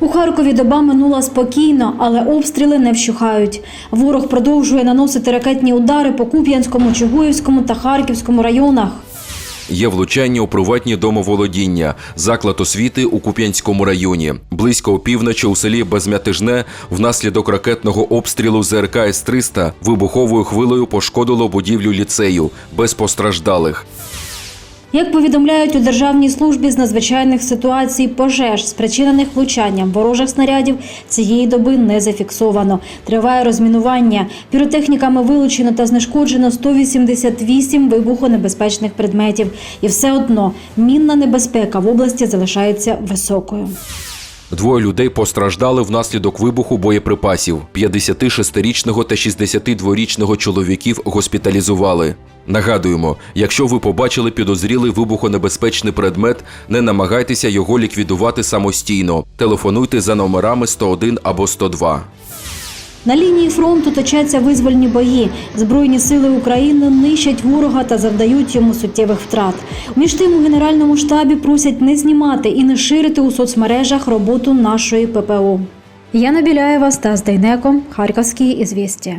У Харкові доба минула спокійно, але обстріли не вщухають. Ворог продовжує наносити ракетні удари по Куп'янському, Чугуївському та Харківському районах. Є влучання у приватні домоволодіння, заклад освіти у Куп'янському районі. Близько опівночі у селі Безмятежне внаслідок ракетного обстрілу ЗРК С-300 вибуховою хвилею пошкодило будівлю ліцею без постраждалих. Як повідомляють у Державній службі з надзвичайних ситуацій, пожеж, спричинених влучанням ворожих снарядів, цієї доби не зафіксовано. Триває розмінування. Піротехніками вилучено та знешкоджено 188 вибухонебезпечних предметів. І все одно мінна небезпека в області залишається високою. Двоє людей постраждали внаслідок вибуху боєприпасів. 56-річного та 62-річного чоловіків госпіталізували. Нагадуємо, якщо ви побачили підозрілий вибухонебезпечний предмет, не намагайтеся його ліквідувати самостійно. Телефонуйте за номерами 101 або 102. На лінії фронту точаться визвольні бої. Збройні сили України нищать ворога та завдають йому суттєвих втрат. Між тим у генеральному штабі просять не знімати і не ширити у соцмережах роботу нашої ППО. Яна Біляєва, Стас Дейнеко, Харківські ізвістія.